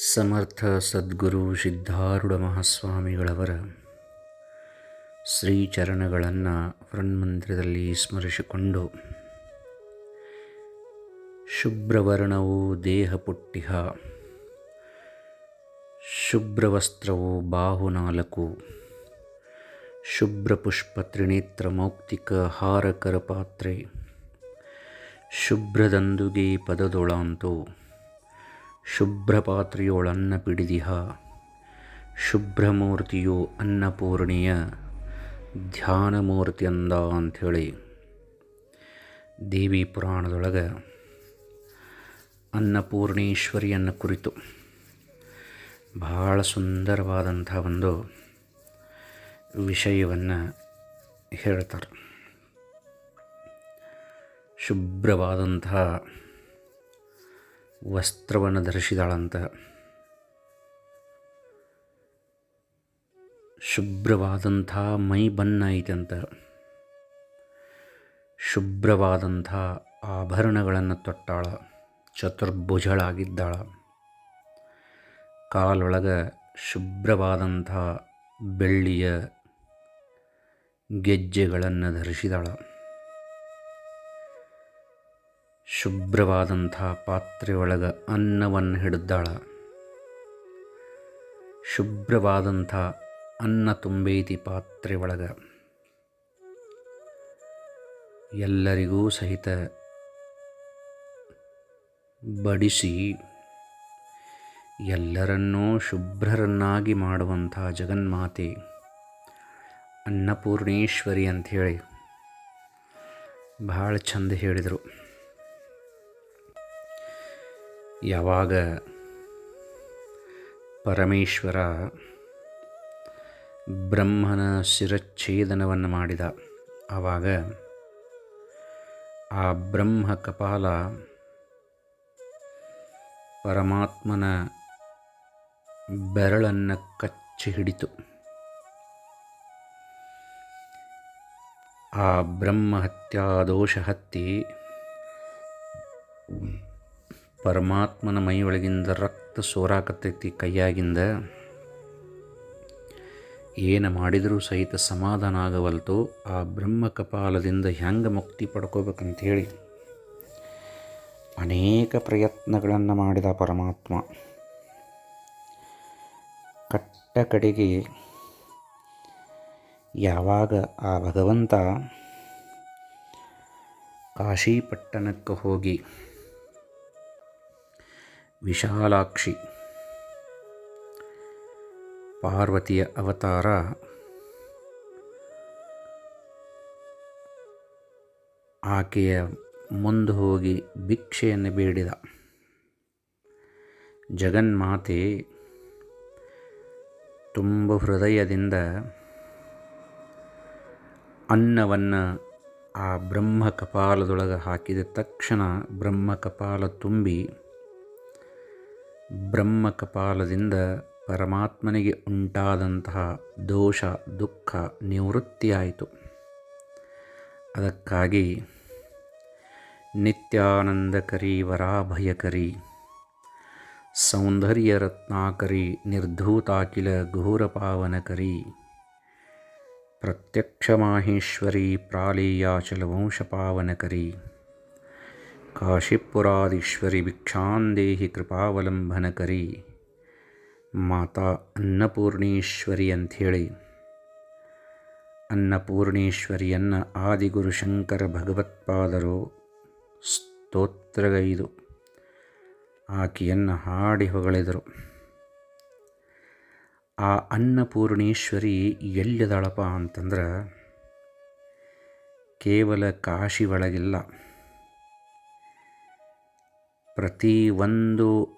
ಸಮರ್ಥ ಸದ್ಗುರು ಸಿದ್ಧಾರೂಢ ಮಹಾಸ್ವಾಮಿಗಳವರ ಶ್ರೀಚರಣಗಳನ್ನು ವೃನ್ಮಂದಿರದಲ್ಲಿ ಸ್ಮರಿಸಿಕೊಂಡು, ಶುಭ್ರವರ್ಣವು ದೇಹ ಪುಟ್ಟಿಹ, ಶುಭ್ರವಸ್ತ್ರವು ಬಾಹುನಾಲಕು ಶುಭ್ರಪುಷ್ಪ ತ್ರಿನೇತ್ರ ಮೌಕ್ತಿಕ ಹಾರಕರ ಪಾತ್ರೆ, ಶುಭ್ರದಂದುಗೆ ಪದದೊಳಾಂತು. ಶುಭ್ರಪಾತ್ರೆಯೊಳನ್ನ ಪಿಡಿದಿಹ. ಶುಭ್ರಮೂರ್ತಿಯು ಅನ್ನಪೂರ್ಣಿಯ ಧ್ಯಾನಮೂರ್ತಿ ಅಂದ ಅಂಥೇಳಿ ದೇವಿ ಪುರಾಣದೊಳಗೆ ಅನ್ನಪೂರ್ಣೇಶ್ವರಿಯನ್ನು ಕುರಿತು ಬಹಳ ಸುಂದರವಾದಂಥ ಒಂದು ವಿಷಯವನ್ನು ಹೇಳ್ತಾರೆ. ಶುಭ್ರವಾದಂತಹ ವಸ್ತ್ರವನ್ನು ಧರಿಸಿದಾಳಂತ. ಶುಭ್ರವಾದಂಥ ಮೈ ಬಣ್ಣ ಐತಂತ. ಶುಭ್ರವಾದಂಥ ಆಭರಣಗಳನ್ನು ತೊಟ್ಟಾಳ. ಚತುರ್ಭುಜಳಾಗಿದ್ದಾಳ. ಕಾಲೊಳಗೆ ಶುಭ್ರವಾದಂಥ ಬೆಳ್ಳಿಯ ಗೆಜ್ಜೆಗಳನ್ನು ಧರಿಸಿದಾಳ. ಶುಭ್ರವಾದಂಥ ಪಾತ್ರೆಯೊಳಗೆ ಅನ್ನವನ್ನು ಹಿಡಿದಾಳ. ಶುಭ್ರವಾದಂಥ ಅನ್ನ ತುಂಬೈತಿ ಪಾತ್ರೆ ಒಳಗೆ ಎಲ್ಲರಿಗೂ ಸಹಿತ ಬಡಿಸಿ ಎಲ್ಲರನ್ನೂ ಶುಭ್ರರನ್ನಾಗಿ ಮಾಡುವಂಥ ಜಗನ್ಮಾತೆ ಅನ್ನಪೂರ್ಣೇಶ್ವರಿ ಅಂಥೇಳಿ ಭಾಳ ಚಂದ ಹೇಳಿದರು. ಯಾವಾಗ ಪರಮೇಶ್ವರ ಬ್ರಹ್ಮನ ಶಿರಚ್ಛೇದನವನ್ನು ಮಾಡಿದ, ಆವಾಗ ಆ ಬ್ರಹ್ಮ ಕಪಾಲ ಪರಮಾತ್ಮನ ಬೆರಳನ್ನು ಕಚ್ಚಿ ಹಿಡಿತು. ಆ ಬ್ರಹ್ಮ ಹತ್ಯಾ ದೋಷ ಹತ್ತಿ ಪರಮಾತ್ಮನ ಮೈಯೊಳಗಿಂದ ರಕ್ತ ಸೋರಾಕತ್ತೈತಿ ಕೈಯಾಗಿಂದ. ಏನು ಮಾಡಿದರೂ ಸಹಿತ ಸಮಾಧಾನ ಆಗವಲ್ತು, ಆ ಬ್ರಹ್ಮ ಕಪಾಲದಿಂದ ಹೆಂಗೆ ಮುಕ್ತಿ ಪಡ್ಕೋಬೇಕಂಥೇಳಿ ಅನೇಕ ಪ್ರಯತ್ನಗಳನ್ನು ಮಾಡಿದ ಪರಮಾತ್ಮ. ಕಟ್ಟ ಕಡೆಗೆ ಯಾವಾಗ ಆ ಭಗವಂತ ಕಾಶಿಪಟ್ಟಣಕ್ಕೆ ಹೋಗಿ ವಿಶಾಲಾಕ್ಷಿ. ಪಾರ್ವತಿಯ ಅವತಾರ ಆಕೆಯ ಮುಂದೆ ಹೋಗಿ ಭಿಕ್ಷೆಯನ್ನು ಬೇಡಿದ. ಜಗನ್ಮಾತೆ, ತುಂಬ ಹೃದಯದಿಂದ ಅನ್ನವನ್ನು ಆ ಬ್ರಹ್ಮ ಕಪಾಲದೊಳಗೆ ಹಾಕಿದ ತಕ್ಷಣ ಬ್ರಹ್ಮ ಕಪಾಲ ತುಂಬಿ ಬ್ರಹ್ಮ ಕಪಾಲದಿಂದ ಪರಮಾತ್ಮನಿಗೆ ಉಂಟಾದಂತಹ ದೋಷ, ದುಃಖ, ನಿವೃತ್ತಿಯಾಯಿತು. ಅದಕ್ಕಾಗಿ ನಿತ್ಯಾನಂದಕರಿ, ವರಾಭಯಕರಿ ಸೌಂದರ್ಯ ರತ್ನಾಕರಿ ನಿರ್ಧೂತಾಕಿಲ ಘೋರಪಾವನಕರಿ, ಪ್ರತ್ಯಕ್ಷ ಮಾಹೇಶ್ವರಿ ಪ್ರಾಲೇಯಾಚಲವಂಶಪಾವನಕರಿ ಕಾಶಿಪುರಾದೀಶ್ವರಿ ಭಿಕ್ಷಾಂದೇಹಿ ಕೃಪಾವಲಂಬನಕರಿ ಮಾತಾ ಅನ್ನಪೂರ್ಣೇಶ್ವರಿ ಅಂಥೇಳಿ ಅನ್ನಪೂರ್ಣೇಶ್ವರಿಯನ್ನು ಆದಿಗುರು ಶಂಕರ ಭಗವತ್ಪಾದರು ಸ್ತೋತ್ರಗೈದು ಆಕೆಯನ್ನು ಹಾಡಿ ಹೊಗಳಿದರು ಆ ಅನ್ನಪೂರ್ಣೇಶ್ವರಿ ಎಲ್ಲಿದಳಪ ಅಂತಂದ್ರೆ ಕೇವಲ ಕಾಶಿ ಒಳಗಿಲ್ಲ। ಪ್ರತಿ ಒಂದು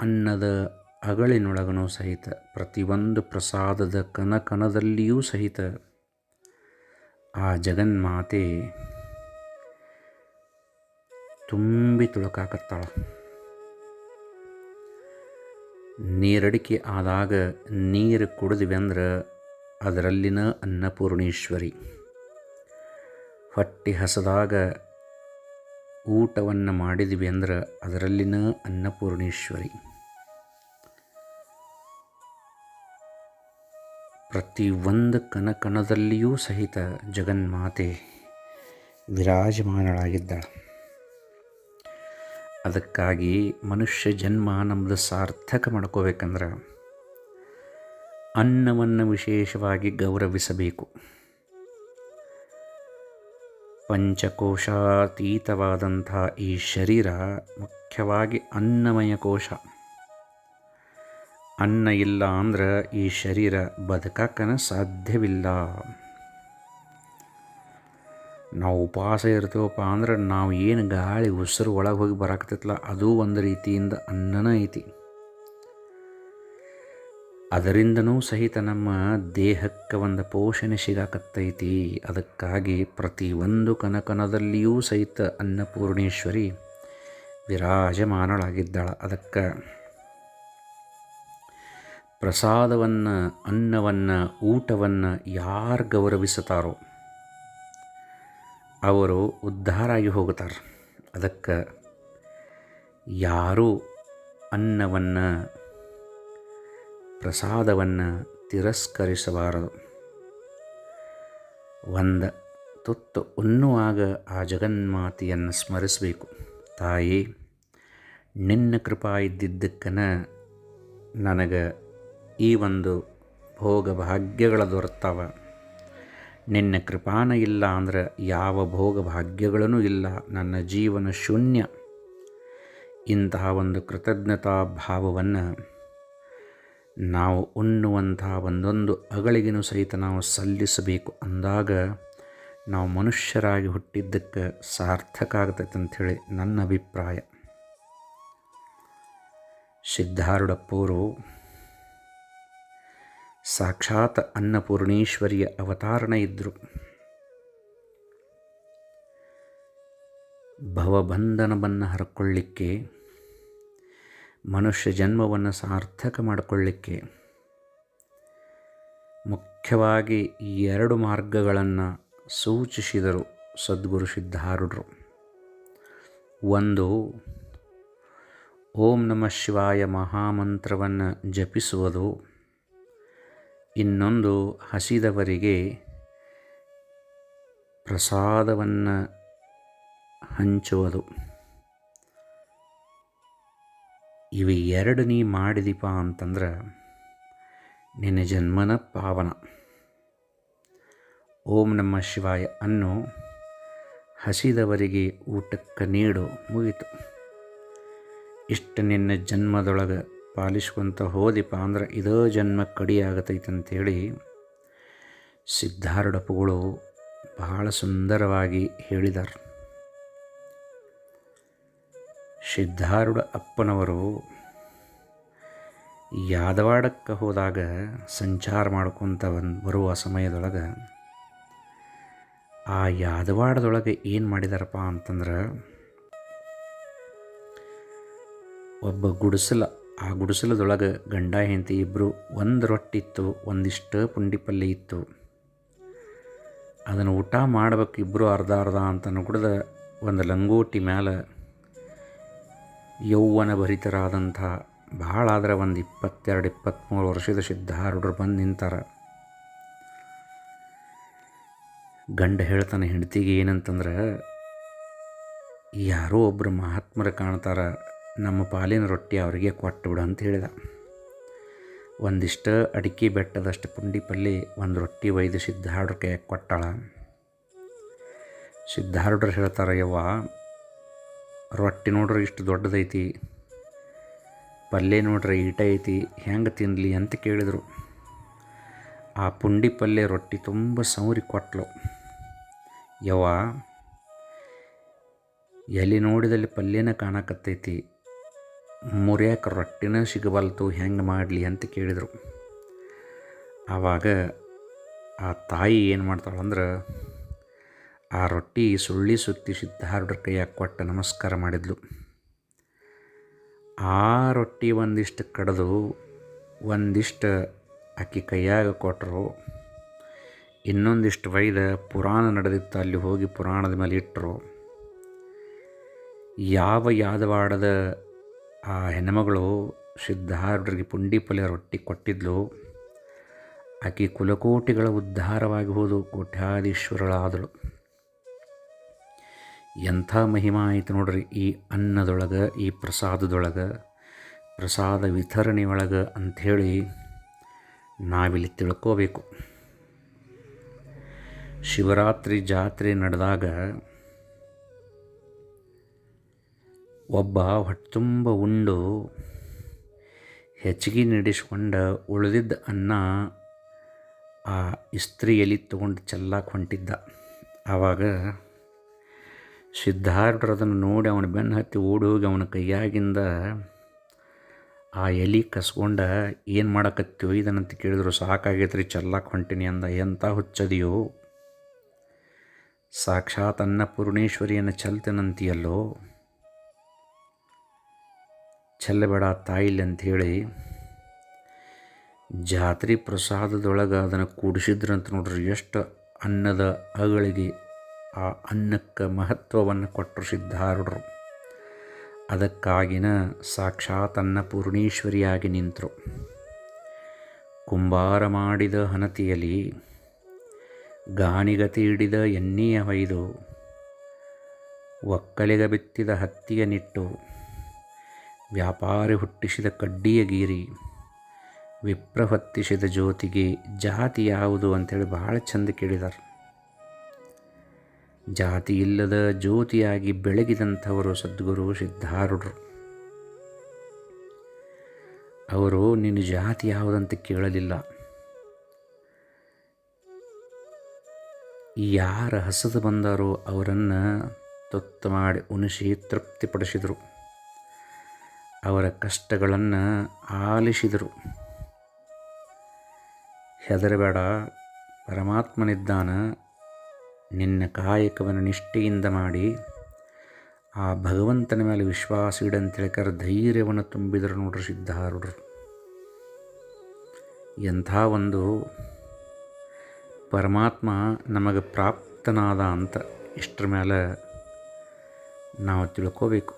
ಅನ್ನದ ಅಗಳಿನೊಳಗನೂ ಸಹಿತ ಪ್ರತಿಯೊಂದು ಪ್ರಸಾದದ ಕನಕನದಲ್ಲಿಯೂ ಸಹಿತ ಆ ಜಗನ್ಮಾತೆ ತುಂಬಿ ತುಳುಕಾಕತ್ತಾಳ. ನೀರಡಿಕೆ ಆದಾಗ ನೀರು ಕುಡಿದ್ವಿ ಅಂದ್ರೆ ಅದರಲ್ಲಿನ ಅನ್ನಪೂರ್ಣೇಶ್ವರಿ. ಹೊಟ್ಟೆ ಹಸದಾಗ ಊಟವನ್ನು ಮಾಡಿದ್ವಿ ಅಂದ್ರೆ ಅದರಲ್ಲಿನ ಅನ್ನಪೂರ್ಣೇಶ್ವರಿ. ಪ್ರತಿ ಒಂದು ಕಣ ಕಣದಲ್ಲಿಯೂ ಸಹಿತ ಜಗನ್ಮಾತೆ ವಿರಾಜಮಾನಳಾಗಿದ್ದಾಳೆ. ಅದಕ್ಕಾಗಿ ಮನುಷ್ಯ ಜನ್ಮ ನಮ್ಮದು ಸಾರ್ಥಕ ಮಾಡ್ಕೋಬೇಕಂದ್ರೆ ಅನ್ನವನ್ನು ವಿಶೇಷವಾಗಿ ಗೌರವಿಸಬೇಕು. ಪಂಚಕೋಶಾತೀತವಾದಂಥ ಈ ಶರೀರ ಮುಖ್ಯವಾಗಿ ಅನ್ನಮಯ ಕೋಶ. ಅನ್ನ ಇಲ್ಲ ಅಂದ್ರೆ ಈ ಶರೀರ ಬದುಕಕ್ಕನ ಸಾಧ್ಯವಿಲ್ಲ. ನಾವು ಉಪವಾಸ ಇರ್ತೀವಪ್ಪ ಅಂದ್ರೆ ನಾವು ಏನು ಗಾಳಿ ಉಸಿರು ಒಳಗೆ ಹೋಗಿ ಬರಾಕತ್ತೈತಲ್ಲ ಅದು ಒಂದು ರೀತಿಯಿಂದ ಅನ್ನನ ಐತಿ. ಅದರಿಂದನೂ ಸಹಿತ ನಮ್ಮ ದೇಹಕ್ಕೆ ಒಂದು ಪೋಷಣೆ ಸಿಗಾಕತ್ತೈತಿ. ಅದಕ್ಕಾಗಿ ಪ್ರತಿಯೊಂದು ಕನಕನದಲ್ಲಿಯೂ ಸಹಿತ ಅನ್ನಪೂರ್ಣೇಶ್ವರಿ ವಿರಾಜಮಾನಳಾಗಿದ್ದಾಳ. ಅದಕ್ಕೆ ಪ್ರಸಾದವನ್ನು, ಅನ್ನವನ್ನು, ಊಟವನ್ನು ಯಾರು ಗೌರವಿಸುತ್ತಾರೋ ಅವರು ಉದ್ಧಾರ ಆಗಿ ಹೋಗುತ್ತಾರೆ. ಅದಕ್ಕೆ ಯಾರೂ ಅನ್ನವನ್ನು ಪ್ರಸಾದವನ್ನು ತಿರಸ್ಕರಿಸಬಾರದು. ಒಂದು, ತುತ್ತು ಉಣ್ಣುವಾಗ ಆ ಜಗನ್ಮಾತೆಯನ್ನು ಸ್ಮರಿಸಬೇಕು. ತಾಯಿ, ನಿನ್ನ ಕೃಪಾ ಇದ್ದಿದ್ದಕ್ಕನ ನನಗೆ ಈ ಒಂದು ಭೋಗ ಭಾಗ್ಯಗಳ ದೊರೆತಾವ ನಿನ್ನ ಕೃಪಾನ ಇಲ್ಲ ಅಂದ್ರೆ ಯಾವ ಭೋಗ ಭಾಗ್ಯಗಳೂ ಇಲ್ಲ. ನನ್ನ ಜೀವನ ಶೂನ್ಯ. ಇಂತಹ ಒಂದು ಕೃತಜ್ಞತಾ ಭಾವವನ್ನು ನಾವು ಉಣ್ಣುವಂತಹ ಒಂದೊಂದು ಅಗಳಿಗೂ ಸಹಿತ ನಾವು ಸಲ್ಲಿಸಬೇಕು ಅಂದಾಗ ನಾವು ಮನುಷ್ಯರಾಗಿ ಹುಟ್ಟಿದ್ದಕ್ಕೆ ಸಾರ್ಥಕ ಆಗ್ತೈತೆ ಅಂಥೇಳಿ ನನ್ನ ಅಭಿಪ್ರಾಯ. ಸಿದ್ಧಾರೂಢಪ್ಪವರು ಸಾಕ್ಷಾತ್ ಅನ್ನಪೂರ್ಣೇಶ್ವರಿಯ ಅವತಾರಣೆ ಇದ್ದರು ಭವಬಂಧನವನ್ನು ಹರ್ಕೊಳ್ಳಿಕ್ಕೆ ಮನುಷ್ಯ ಜನ್ಮವನ್ನು ಸಾರ್ಥಕ ಮಾಡಿಕೊಳ್ಳಿಕ್ಕೆ ಮುಖ್ಯವಾಗಿ ಎರಡು ಮಾರ್ಗಗಳನ್ನು ಸೂಚಿಸಿದರು ಸದ್ಗುರು ಸಿದ್ಧಾರೂಢರು. ಒಂದು, ಓಂ ನಮಃ ಶಿವಾಯ ಮಹಾಮಂತ್ರವನ್ನು ಜಪಿಸುವುದು. ಇನ್ನೊಂದು, ಹಸಿದವರಿಗೆ ಪ್ರಸಾದವನ್ನು ಹಂಚುವುದು. ಇವು ಎರಡು ನೀ ಮಾಡಿದಿಪ ಅಂತಂದ್ರೆ ನಿನ್ನ ಜನ್ಮನ ಪಾವನ. ಓಂ ನಮ್ಮ ಶಿವಾಯ ಅನ್ನು ಹಸಿದವರಿಗೆ ಊಟಕ್ಕೆ ನೀಡು ಮುಗಿತು. ಇಷ್ಟು ನಿನ್ನ ಜನ್ಮದೊಳಗೆ ಪಾಲಿಸ್ಕೊಂತ ಹೋದಿಪ್ಪ ಅಂದ್ರೆ ಇದೋ ಜನ್ಮ ಕಡಿಯಾಗತೈತೆ ಅಂಥೇಳಿ ಸಿದ್ಧಾರೂಢಪ್ಪಗಳು ಬಹಳ ಸುಂದರವಾಗಿ ಹೇಳಿದ್ದಾರೆ ಸಿದ್ಧಾರೂಢ ಅಪ್ಪನವರು ಯಾದವಾಡಕ್ಕೆ ಹೋದಾಗ ಸಂಚಾರ ಮಾಡ್ಕೊತ ಬಂದು ಬರುವ ಸಮಯದೊಳಗೆ ಆ ಯಾದವಾಡದೊಳಗೆ ಏನು ಮಾಡಿದಾರಪ್ಪ ಅಂತಂದ್ರೆ ಒಬ್ಬ ಗುಡಿಸಲ, ಆ ಗುಡಿಸಲದೊಳಗೆ ಗಂಡ ಹೆಂಡತಿ ಇಬ್ಬರು ಒಂದು ರೊಟ್ಟಿತ್ತು ಒಂದಿಷ್ಟು ಪುಂಡಿ ಪಲ್ಯ ಇತ್ತು. ಅದನ್ನು ಊಟ ಮಾಡ್ಬೇಕು ಇಬ್ಬರು ಅರ್ಧ ಅರ್ಧ ಅಂತ ಕುಡ್ದು ಒಂದು ಲಂಗೋಟಿ ಮ್ಯಾಲೆ ಯೌವನ ಭರಿತರಾದಂಥ ಭಾಳ ಆದರೆ ಒಂದು ಇಪ್ಪತ್ತೆರಡು ಇಪ್ಪತ್ತ್ಮೂರು ವರ್ಷದ ಸಿದ್ಧಾರೂಢರು ಬಂದು ನಿಂತಾರ. ಗಂಡ ಹೇಳ್ತಾನೆ, ಹೆಂಡತಿಗೆ ಏನಂತಂದ್ರೆ, ಯಾರೋ ಒಬ್ಬರು ಮಹಾತ್ಮರು ಕಾಣ್ತಾರ, ನಮ್ಮ ಪಾಲಿನ ರೊಟ್ಟಿ ಅವರಿಗೆ ಕೊಟ್ಟು ಬಿಡು ಅಂತ ಹೇಳಿದ. ಒಂದಿಷ್ಟು ಅಡಿಕೆ ಬೆಟ್ಟದಷ್ಟು ಪುಂಡಿ ಪಲ್ಲಿ ಒಂದು ರೊಟ್ಟಿ ಒಯ್ದು ಸಿದ್ಧಾರೂಢರ ಕೈಯಾಗ ಕೊಟ್ಟಾಳ. ಹೇಳ್ತಾರೆ, ಯವ್ವ ರೊಟ್ಟಿ ನೋಡ್ರಿ ಇಷ್ಟು ದೊಡ್ಡದೈತಿ. ಪಲ್ಯ ನೋಡ್ರಿ ಈಟ ಐತಿ, ಹೆಂಗೆ ತಿನ್ನಲಿ ಅಂತ ಕೇಳಿದರು. ಆ ಪುಂಡಿ ಪಲ್ಯ ರೊಟ್ಟಿ ತುಂಬ ಸೌರಿ ಕೊಟ್ಲು. ಯವ್ವ ಎಲ್ಲಿ ನೋಡಿದಲ್ಲಿ ಪಲ್ಯನ ಕಾಣಕತ್ತೈತಿ. ಮುರಿಯಕ್ಕೆ ರೊಟ್ಟಿನ ಸಿಗಬಲ್ತು ಹೆಂಗೆ ಮಾಡಲಿ ಅಂತ ಕೇಳಿದರು. ಆವಾಗ ಆ ತಾಯಿ ಏನು ಮಾಡ್ತಾಳಂದ್ರೆ ಆ ರೊಟ್ಟಿ ಸುಳ್ಳಿ ಸುತ್ತಿ ಸಿದ್ಧಾರೂಢರ ಕೈಯಾಗ ಕೊಟ್ಟು ನಮಸ್ಕಾರ ಮಾಡಿದ್ಲು. ಆ ರೊಟ್ಟಿ ಒಂದಿಷ್ಟು ಕಡಿದು, ಒಂದಿಷ್ಟು ಆಕೆ ಕೈಯಾಗ ಕೊಟ್ಟರು ಇನ್ನೊಂದಿಷ್ಟು ವೈದ ಪುರಾಣ ನಡೆದಿತ್ತು. ಅಲ್ಲಿ ಹೋಗಿ ಪುರಾಣದ ಮೇಲೆ ಇಟ್ಟರು ಯಾವ ಯಾದವಾಡದ ಆ ಹೆಣ್ಮಗಳು ಸಿದ್ಧಾರೂಢರಿಗೆ ಪುಂಡಿ ಪಲ್ಯ ರೊಟ್ಟಿ ಕೊಟ್ಟಿದ್ಲು, ಆಕೆ ಕುಲಕೋಟಿಗಳ ಉದ್ಧಾರವಾಗಿ ಹೋದು ಕೋಟ್ಯಾಧೀಶ್ವರಳಾದಳು. ಎಂಥ ಮಹಿಮಾ ಆಯಿತು ನೋಡ್ರಿ ಈ ಅನ್ನದೊಳಗೆ, ಈ ಪ್ರಸಾದದೊಳಗೆ, ಪ್ರಸಾದ ವಿತರಣೆ ಒಳಗೆ ಅಂಥೇಳಿ ನಾವಿಲ್ಲಿ ತಿಳ್ಕೋಬೇಕು. ಶಿವರಾತ್ರಿ ಜಾತ್ರೆ ನಡೆದಾಗ ಒಬ್ಬ ಹೊಟ್ಟೆತುಂಬ ಉಂಡು ಹೆಚ್ಚಿಗೆ ನಡೆಸ್ಕೊಂಡ ಉಳಿದಿದ್ದ ಅನ್ನ ಆ ಇಸ್ತ್ರಿಯಲ್ಲಿ ತೊಗೊಂಡು ಚೆಲ್ಲಕ್ಕೆ ಹೊಂಟಿದ್ದ. ಆವಾಗ ಸಿದ್ಧಾರ್ಥರು ಅದನ್ನು ನೋಡಿ ಅವನ ಬೆನ್ನು ಹತ್ತಿ ಓಡಿ ಹೋಗಿ ಅವನ ಕೈಯಾಗಿಂದ ಆ ಎಲೆ ಕಸ್ಕೊಂಡ, ಏನು ಮಾಡಕತ್ತೀವೋ ಇದನ್ನಂತ ಕೇಳಿದ್ರು, ಸಾಕಾಗೈತ್ರಿ ಚೆಲ್ಲಕ್ಕೆ ಹೊಂಟಿನಿ ಅಂದ. ಎಂಥ ಹುಚ್ಚದಿಯೋ? ಸಾಕ್ಷಾತ್ ಅನ್ನಪೂರ್ಣೇಶ್ವರಿಯನ್ನು ಚೆಲ್ತೇನಂತೀಯಲ್ಲೋ? ಚೆಲ್ಲಬೇಡ ತಾಯಿಲಿ ಅಂಥೇಳಿ ಜಾತ್ರೆ ಪ್ರಸಾದದೊಳಗೆ ಅದನ್ನು ಕೂಡಿಸಿದ್ರಂತ ನೋಡ್ರಿ, ಎಷ್ಟು ಅನ್ನದ ಅಗಳಿಗೆ ಆ ಅನ್ನಕ್ಕೆ ಮಹತ್ವವನ್ನು ಕೊಟ್ಟರು ಸಿದ್ಧಾರೂಢರು. ಅದಕ್ಕಾಗಿನ ಸಾಕ್ಷಾತ್ ಅನ್ನಪೂರ್ಣೇಶ್ವರಿಯಾಗಿ ನಿಂತರು. ಕುಂಬಾರ ಮಾಡಿದ ಹನತಿಯಲ್ಲಿ ಗಾಣಿಗತಿ ಹಿಡಿದ ಎಣ್ಣೆಯ ಹೊಯ್ದು, ಒಕ್ಕಲಿಗ ಬಿತ್ತಿದ ಹತ್ತಿಯ ನಿಟ್ಟು, ವ್ಯಾಪಾರಿ ಹುಟ್ಟಿಸಿದ ಕಡ್ಡಿಯ ಗೀರಿ, ವಿಪ್ರ ಹೊತ್ತಿಸಿದ ಜ್ಯೋತಿಗೆ ಜಾತಿ ಯಾವುದು ಅಂತೇಳಿ ಭಾಳ ಚಂದ ಕೇಳಿದ್ದಾರೆ ಜಾತಿ ಇಲ್ಲದ ಜ್ಯೋತಿಯಾಗಿ ಬೆಳಗಿದಂಥವರು ಸದ್ಗುರು ಸಿದ್ಧಾರೂಢರು. ಅವರು ನಿನ್ನ ಜಾತಿ ಯಾವುದಂತ ಕೇಳಲಿಲ್ಲ. ಯಾರ ಹಸದು ಬಂದಾರೋ ಅವರನ್ನು ತೊತ್ತು ಮಾಡಿ ಉಣಿಸಿ ತೃಪ್ತಿಪಡಿಸಿದರು. ಅವರ ಕಷ್ಟಗಳನ್ನು ಆಲಿಸಿದರು. ಹೆದರಬೇಡ, ಪರಮಾತ್ಮನಿದ್ದಾನ ನಿನ್ನ ಕಾಯಕವನ್ನು ನಿಷ್ಠೆಯಿಂದ ಮಾಡಿ ಆ ಭಗವಂತನ ಮೇಲೆ ವಿಶ್ವಾಸ ಇಡಂತೇಳಿಕರ ಧೈರ್ಯವನ್ನು ತುಂಬಿದರು ನೋಡ್ರಿ ಸಿದ್ಧಾರೂಢರು. ಎಂಥ ಒಂದು ಪರಮಾತ್ಮ ನಮಗೆ ಪ್ರಾಪ್ತನಾದ ಅಂತ ಇಷ್ಟರ ಮೇಲೆ ನಾವು ತಿಳ್ಕೋಬೇಕು.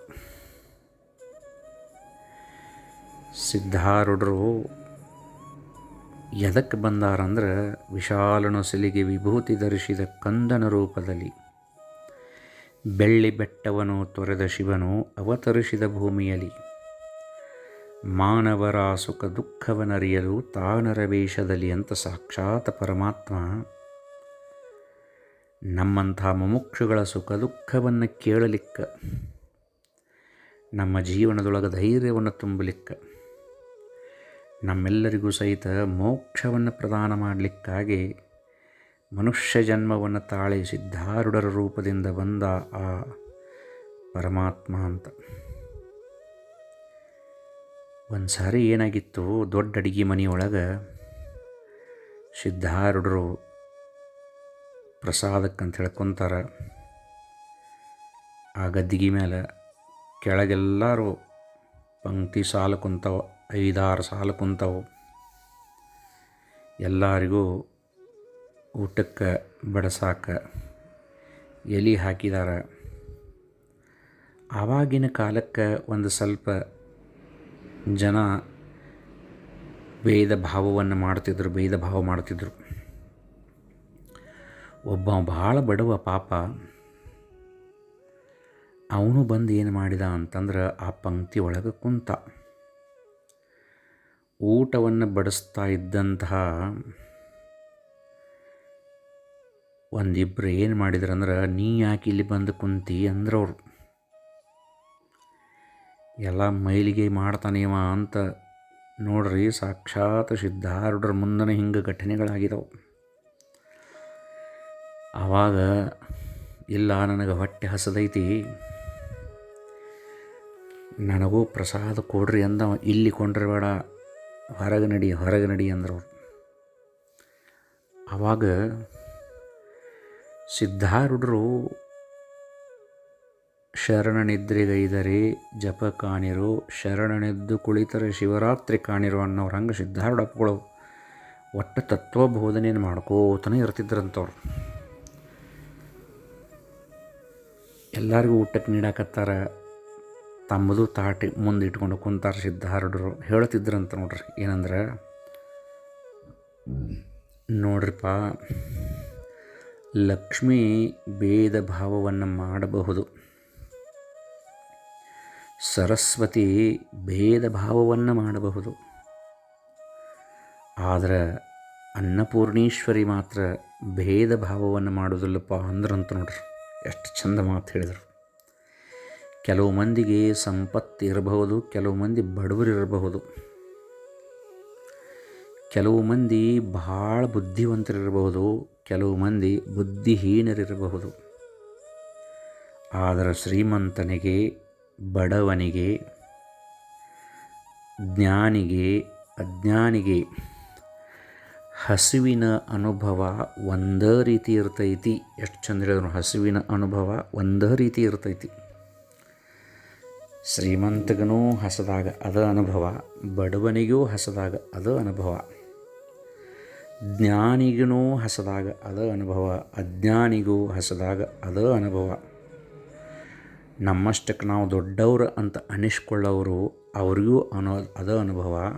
ಸಿದ್ಧಾರೂಢರು ಎದಕ್ಕೆ ಬಂದಾರಂದ್ರೆ ವಿಶಾಲನೊಸಲಿಗೆ ವಿಭೂತಿ ಧರಿಸಿದ ಕಂದನ ರೂಪದಲ್ಲಿ. ಬೆಳ್ಳಿ ಬೆಟ್ಟವನು ತೊರೆದ ಶಿವನು ಅವತರಿಸಿದ ಭೂಮಿಯಲ್ಲಿ. ಮಾನವರ ಸುಖ ದುಃಖವನರಿಯಲು ತಾನರ ವೇಷದಲ್ಲಿ ಅಂತ ಸಾಕ್ಷಾತ್ ಪರಮಾತ್ಮ ನಮ್ಮಂಥ ಮುಮುಕ್ಷುಗಳ ಸುಖ ದುಃಖವನ್ನು ಕೇಳಲಿಕ್ಕ. ನಮ್ಮ ಜೀವನದೊಳಗೆ ಧೈರ್ಯವನ್ನು ತುಂಬಲಿಕ್ಕೆ. ನಮ್ಮೆಲ್ಲರಿಗೂ ಸಹಿತ ಮೋಕ್ಷವನ್ನು ಪ್ರದಾನ ಮಾಡಲಿಕ್ಕಾಗಿ ಮನುಷ್ಯ ಜನ್ಮವನ್ನು ತಾಳಿ ಸಿದ್ಧಾರುಡರ ರೂಪದಿಂದ ಬಂದ ಆ ಪರಮಾತ್ಮ ಅಂತ. ಒಂದು ಸಾರಿ ಏನಾಗಿತ್ತು, ದೊಡ್ಡ ಅಡಿಗೆ ಮನೆಯೊಳಗೆ ಸಿದ್ಧಾರುಡರು ಪ್ರಸಾದಕ್ಕಂತ ಹೇಳ್ಕೊತಾರೆ. ಆ ಗದ್ದಿಗೆ ಮೇಲೆ ಕೆಳಗೆಲ್ಲರೂ ಪಂಕ್ತಿ ಸಾಲು ಕುಂತವ. ಐದಾರು ಸಾಲು ಕುಂತವು. ಎಲ್ಲರಿಗೂ ಊಟಕ್ಕೆ ಬಡಸಾಕ ಎಲೆ ಹಾಕಿದಾರ. ಆವಾಗಿನ ಕಾಲಕ್ಕೆ ಒಂದು ಸ್ವಲ್ಪ ಜನ ಭೇದ ಭಾವವನ್ನು ಮಾಡ್ತಿದ್ರು ಭೇದ ಭಾವ ಮಾಡ್ತಿದ್ರು. ಒಬ್ಬ ಭಾಳ ಬಡವ ಪಾಪ. ಅವನು ಬಂದು ಏನು ಮಾಡಿದ ಅಂತಂದ್ರೆ ಆ ಪಂಕ್ತಿ ಒಳಗೆ ಕುಂತ. ಊಟವನ್ನು ಬಡಿಸ್ತಾ ಇದ್ದಂತಹ ಒಂದಿಬ್ಬರು ಏನು ಮಾಡಿದ್ರಂದ್ರೆ, ನೀ ಯಾಕೆ ಇಲ್ಲಿ ಬಂದು ಕುಂತಿ? ಅಂದ್ರವ್ರು. ಎಲ್ಲ ಮೈಲಿಗೆ ಮಾಡ್ತಾನೇವ ಅಂತ ನೋಡ್ರಿ, ಸಾಕ್ಷಾತ್ ಸಿದ್ಧಾರೂಢರ ಮುಂದನೆ ಹಿಂಗೆ ಘಟನೆಗಳಾಗಿದವು. ಆವಾಗ ಇಲ್ಲ, ನನಗೆ ಹೊಟ್ಟೆ ಹಸದೈತಿ. ನನಗೂ ಪ್ರಸಾದ ಕೊಡ್ರಿ ಅಂದ ಇಲ್ಲಿ ಕೊಂಡ್ರೆ ಬೇಡ. ಹೊರಗೆ ನಡಿ ಹೊರಗೆ ನಡಿ ಅಂದ್ರವ್ರು ಆವಾಗ ಸಿದ್ಧಾರೂಢರು ಶರಣನಿದ್ರಿಗೈದರೆ ಜಪ ಕಾಣಿರು, ಶರಣನೆದ್ದು ಕುಳಿತರೆ ಶಿವರಾತ್ರಿ ಕಾಣಿರು ಅನ್ನೋರು ಹಂಗೆ ಸಿದ್ಧಾರೂಢ ಅಪ್ಪಗಳು ಒಟ್ಟು ತತ್ವಬೋಧನೆಯನ್ನು ಮಾಡ್ಕೋತನೇ ಇರ್ತಿದ್ರಂಥವ್ರು ಎಲ್ಲರಿಗೂ ಊಟಕ್ಕೆ ನೀಡಾಕತ್ತಾರ ತಮ್ಮದು ತಾಟಿ ಮುಂದೆ ಇಟ್ಕೊಂಡು ಕುಂತಾರ ಸಿದ್ಧಾರೂಢರು ಹೇಳ್ತಿದ್ರಂತ ನೋಡ್ರಿ. ಏನಂದ್ರೆ, ನೋಡ್ರಿಪ್ಪ, ಲಕ್ಷ್ಮಿ ಭೇದ ಭಾವವನ್ನು ಮಾಡಬಹುದು. ಸರಸ್ವತಿ ಭೇದ ಭಾವವನ್ನು ಮಾಡಬಹುದು. ಆದರೆ ಅನ್ನಪೂರ್ಣೇಶ್ವರಿ ಮಾತ್ರ ಭೇದ ಭಾವವನ್ನು ಮಾಡೋದಿಲ್ಲಪ್ಪ ಅಂದ್ರಂತ ನೋಡ್ರಿ. ಎಷ್ಟು ಚಂದ ಮಾತು ಹೇಳಿದರು. ಕೆಲವು ಮಂದಿಗೆ ಸಂಪತ್ತು ಇರಬಹುದು, ಕೆಲವು ಮಂದಿ ಬಡವರಿರಬಹುದು ಕೆಲವು ಮಂದಿ ಭಾಳ ಬುದ್ಧಿವಂತರಿರಬಹುದು ಕೆಲವು ಮಂದಿ ಬುದ್ಧಿಹೀನರಿರಬಹುದು ಆದರೆ ಶ್ರೀಮಂತನಿಗೆ, ಬಡವನಿಗೆ, ಜ್ಞಾನಿಗೆ, ಅಜ್ಞಾನಿಗೆ ಹಸುವಿನ ಅನುಭವ ಒಂದೇ ರೀತಿ ಇರ್ತೈತಿ. ಎಷ್ಟು ಚಂದ್ರ ಹಸುವಿನ ಅನುಭವ ಒಂದೇ ರೀತಿ ಇರ್ತೈತಿ. ಶ್ರೀಮಂತಗನೂ ಹಸದಾಗ ಅದ ಅನುಭವ, ಬಡವನಿಗೂ ಹಸದಾಗ ಅದ ಅನುಭವ. ಜ್ಞಾನಿಗೂ ಹಸದಾಗ ಅದ ಅನುಭವ, ಅಜ್ಞಾನಿಗೂ ಹಸದಾಗ ಅದ ಅನುಭವ. ನಮ್ಮಷ್ಟಕ್ಕೆ ನಾವು ದೊಡ್ಡವರು ಅಂತ ಅನಿಸ್ಕೊಳ್ಳೋರು ಅವ್ರಿಗೂ ಅನ್ನೋ ಅದ ಅನುಭವ.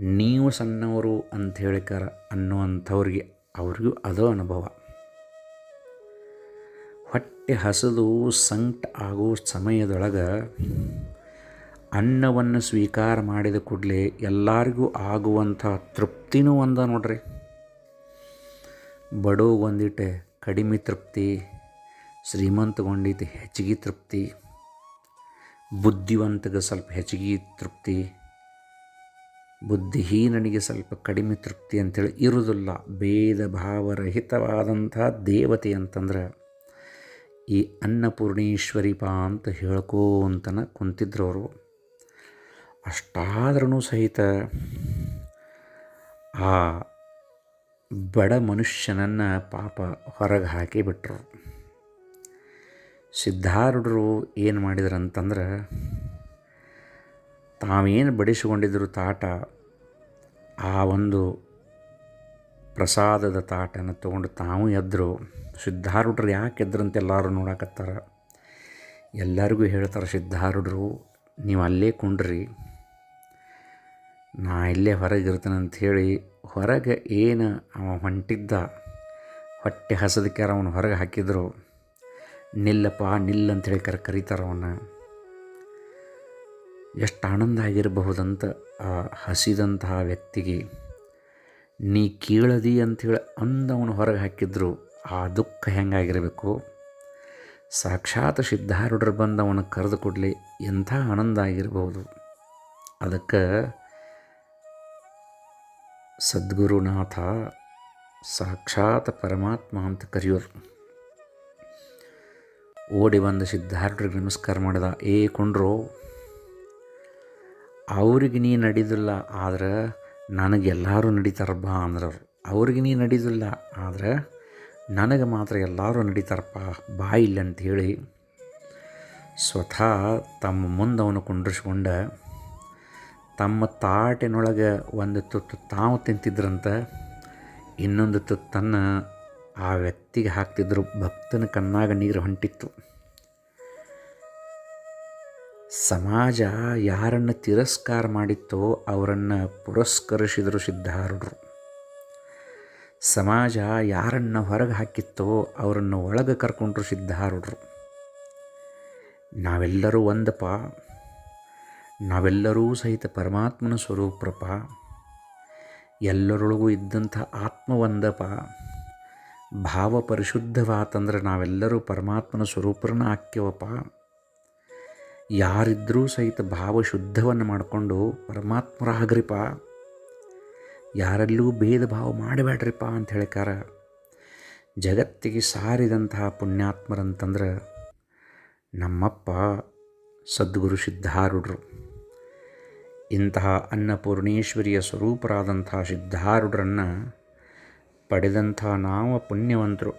ನೀವು ಸಣ್ಣವರು ಅಂತ ಹೇಳಿಕಾರ ಅನ್ನುವಂಥವ್ರಿಗೆ ಅವ್ರಿಗೂ ಅದ ಅನುಭವ. ಹೊಟ್ಟೆ ಹಸಿದು ಸಂಕಟ ಆಗೋ ಸಮಯದೊಳಗೆ ಅನ್ನವನ್ನು ಸ್ವೀಕಾರ ಮಾಡಿದ ಕೂಡಲೇ ಎಲ್ಲರಿಗೂ ಆಗುವಂಥ ತೃಪ್ತಿನೂ ಒಂದ ನೋಡ್ರಿ. ಬಡವಗೊಂದಿಟ್ಟೆ ಕಡಿಮೆ ತೃಪ್ತಿ ಶ್ರೀಮಂತಗೊಂಡಿದ್ದು ಹೆಚ್ಚಿಗೆ ತೃಪ್ತಿ, ಬುದ್ಧಿವಂತಗೆ ಸ್ವಲ್ಪ ಹೆಚ್ಚಿಗೆ ತೃಪ್ತಿ, ಬುದ್ಧಿಹೀನನಿಗೆ ಸ್ವಲ್ಪ ಕಡಿಮೆ ತೃಪ್ತಿ ಅಂತೇಳಿ ಇರುವುದಿಲ್ಲ ಭೇದ ಭಾವರಹಿತವಾದಂಥ ದೇವತೆ ಅಂತಂದ್ರೆ ಈ ಅನ್ನಪೂರ್ಣೇಶ್ವರಿಪ ಅಂತ ಹೇಳ್ಕೋಂತನ ಕುಂತಿದ್ರು ಅವರು ಅಷ್ಟಾದ್ರೂ ಸಹಿತ ಆ ಬಡ ಮನುಷ್ಯನನ್ನು ಪಾಪ ಹೊರಗೆ ಹಾಕಿಬಿಟ್ರು ಸಿದ್ಧಾರೂಢರು ಏನು ಮಾಡಿದ್ರು ಅಂತಂದ್ರೆ ತಾವೇನು ಬಡಿಸಿಕೊಂಡಿದ್ರು ತಾಟ, ಆ ಒಂದು ಪ್ರಸಾದದ ತಾಟನ ತಗೊಂಡು ತಾವು ಎದ್ದರು ಸಿದ್ಧಾರೂಢರು ಯಾಕೆ ಎದ್ರಂತ ಎಲ್ಲರೂ ನೋಡಕತ್ತಾರ? ಎಲ್ಲರಿಗೂ ಹೇಳ್ತಾರೆ, ಸಿದ್ಧಾರೂಢರು, ನೀವು ಅಲ್ಲೇ ಕುಂಡ್ರಿ. ನಾ ಇಲ್ಲೇ ಹೊರಗೆ ಇರ್ತೇನೆ ಅಂಥೇಳಿ ಹೊರಗೆ ಏನು ಅವ ಹೊಂಟಿದ್ದ, ಹೊಟ್ಟೆ ಹಸದಕ್ಕೆ ಅವನು ಹೊರಗೆ ಹಾಕಿದ್ರು. ನಿಲ್ಲಪ್ಪ ನಿಲ್ಲ ಅಂಥೇಳಿ ಕರೆ, ಕರೀತಾರೆ ಅವನ್ನ. ಎಷ್ಟು ಆನಂದ ಆಗಿರಬಹುದಂತ ಆ ಹಸಿದಂತಹ ವ್ಯಕ್ತಿಗೆ. ನೀ ಕೀಳದಿ ಅಂಥೇಳಿ ಅಂದವನು ಹೊರಗೆ ಹಾಕಿದ್ರು. ಆ ದುಃಖ ಹೆಂಗಾಗಿರಬೇಕು? ಸಾಕ್ಷಾತ್ ಸಿದ್ಧಾರೂಢರು ಬಂದು ಅವನು ಕರೆದು ಕೊಡಲಿ, ಎಂಥ ಆನಂದ ಆಗಿರಬಹುದು ಅದಕ್ಕೆ ಸದ್ಗುರುನಾಥ ಸಾಕ್ಷಾತ್ ಪರಮಾತ್ಮ ಅಂತ ಕರೆಯೋರು. ಓಡಿ ಬಂದ ಸಿದ್ಧಾರೂಢರಿಗೆ ನಮಸ್ಕಾರ ಮಾಡಿದ, ಏ ಕೊಂಡ್ರು, ಅವ್ರಿಗೆ ನೀ ನಡೀದಿಲ್ಲ, ಆದ್ರೆ ನನಗೆಲ್ಲರೂ ನಡೀತಾರಪ್ಪ ಅಂದ್ರವ್ರು. ಅವ್ರಿಗೆ ನೀ ನಡೀದಿಲ್ಲ, ಆದ್ರೆ ನನಗೆ ಮಾತ್ರ ಎಲ್ಲರೂ ನಡೀತಾರಪ್ಪ ಬಾಯಿಲ್ಲ ಅಂಥೇಳಿ ಸ್ವತಃ ತಮ್ಮ ಮುಂದೆ ಅವನು ಕುಂಡ್ರಿಸ್ಕೊಂಡ ತಮ್ಮ ತಾಟಿನೊಳಗೆ ಒಂದು ತುತ್ತು ತಾವು ತಿಂತಿದ್ರಂತ ಇನ್ನೊಂದು ತುತ್ತನ್ನು ಆ ವ್ಯಕ್ತಿಗೆ ಹಾಕ್ತಿದ್ರು. ಭಕ್ತನ ಕಣ್ಣಾಗ ನೀರು ಹೊಂಟಿತ್ತು. ಸಮಾಜ ಯಾರನ್ನು ತಿರಸ್ಕಾರ ಮಾಡಿತ್ತೋ ಅವರನ್ನು ಪುರಸ್ಕರಿಸಿದರು ಸಿದ್ಧಾರೂಢರು. ಸಮಾಜ ಯಾರನ್ನು ಹೊರಗೆ ಹಾಕಿತ್ತೋ ಅವರನ್ನು ಒಳಗೆ ಕರ್ಕೊಂಡ್ರು ಸಿದ್ಧಾರುಡ್ರು ನಾವೆಲ್ಲರೂ ಒಂದಪ್ಪ. ನಾವೆಲ್ಲರೂ ಸಹಿತ ಪರಮಾತ್ಮನ ಸ್ವರೂಪ್ರಪ ಎಲ್ಲರೊಳಗೂ ಇದ್ದಂಥ ಆತ್ಮ ಒಂದಪ್ಪ. ಭಾವ ಪರಿಶುದ್ಧವಾತಂದ್ರೆ ನಾವೆಲ್ಲರೂ ಪರಮಾತ್ಮನ ಸ್ವರೂಪರನ್ನ ಹಾಕ್ಯವಪ್ಪ. ಯಾರಿದ್ದರೂ ಸಹಿತ ಭಾವ ಶುದ್ಧವನ್ನು ಮಾಡಿಕೊಂಡು ಪರಮಾತ್ಮರಾಗ್ರಿಪ್ಪ. ಯಾರಲ್ಲೂ ಭೇದ ಭಾವ ಮಾಡಬೇಡ್ರಿಪ್ಪ ಅಂತ ಹೇಳಿಕಾರ ಜಗತ್ತಿಗೆ ಸಾರಿದಂತಹ ಪುಣ್ಯಾತ್ಮರಂತಂದ್ರೆ ನಮ್ಮಪ್ಪ ಸದ್ಗುರು ಸಿದ್ಧಾರುಡ್ರು ಇಂತಹ ಅನ್ನಪೂರ್ಣೇಶ್ವರಿಯ ಸ್ವರೂಪರಾದಂಥ ಸಿದ್ಧಾರುಡ್ರನ್ನು ಪಡೆದಂಥ ನಾವು ಪುಣ್ಯವಂತರು,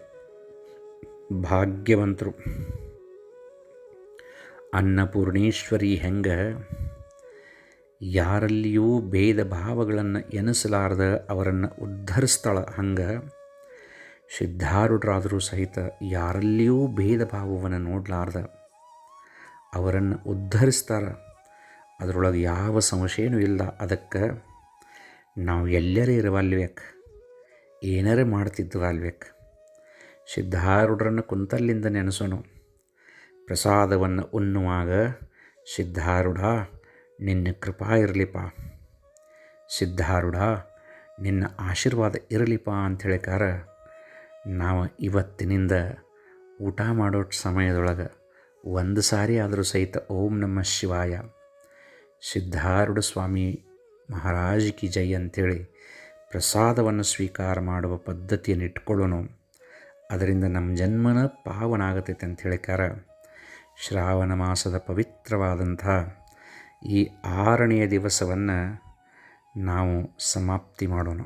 ಭಾಗ್ಯವಂತರು. ಅನ್ನಪೂರ್ಣೇಶ್ವರಿ ಹೆಂಗೆ ಯಾರಲ್ಲಿಯೂ ಭೇದ ಭಾವಗಳನ್ನು ಎನಿಸಲಾರ್ದ ಅವರನ್ನು ಉದ್ಧರಿಸ್ತಾಳ ಹಂಗೆ ಸಿದ್ಧಾರೂಢರಾದರೂ ಸಹಿತ ಯಾರಲ್ಲಿಯೂ ಭೇದ ಭಾವವನ್ನು ನೋಡಲಾರ್ದ ಅವರನ್ನು ಉದ್ಧರಿಸ್ತಾರೆ. ಅದರೊಳಗೆ ಯಾವ ಸಮಸ್ಯೆಯೂ ಇಲ್ಲ. ಅದಕ್ಕೆ ನಾವು ಎಲ್ಲರೇ ಇರವಲ್ವೇಕ್? ಏನಾರೇ ಮಾಡ್ತಿದ್ವು ಸಿದ್ಧಾರೂಢರನ್ನು ಕುಂತಲ್ಲಿಂದ ನೆನೆಸೋನು ಪ್ರಸಾದವನ್ನು ಉಣ್ಣುವಾಗ ಸಿದ್ಧಾರೂಢ ನಿನ್ನ ಕೃಪಾ ಇರಲಿಪ್ಪ. ಸಿದ್ಧಾರೂಢ, ನಿನ್ನ ಆಶೀರ್ವಾದ ಇರಲಿಪ್ಪ ಅಂಥೇಳಿಕಾರ ನಾವು ಇವತ್ತಿನಿಂದ ಊಟ ಮಾಡೋ ಸಮಯದೊಳಗೆ ಒಂದು ಸಾರಿ ಆದರೂ ಸಹಿತ ಓಂ ನಮ ಶಿವಾಯ. ಸಿದ್ಧಾರೂಢ ಸ್ವಾಮಿ ಮಹಾರಾಜ್ ಕಿ ಜೈ ಅಂಥೇಳಿ ಪ್ರಸಾದವನ್ನು ಸ್ವೀಕಾರ ಮಾಡುವ ಪದ್ಧತಿಯನ್ನು ಇಟ್ಕೊಳ್ಳೋನು. ಅದರಿಂದ ನಮ್ಮ ಜನ್ಮನ ಪಾವನ ಆಗತೈತೆ ಅಂತ ಹೇಳಿಕಾರ ಶ್ರಾವಣ ಮಾಸದ ಪವಿತ್ರವಾದಂಥ ಈ ಆರನೆಯ ದಿವಸವನ್ನು ನಾವು ಸಮಾಪ್ತಿ ಮಾಡೋಣ.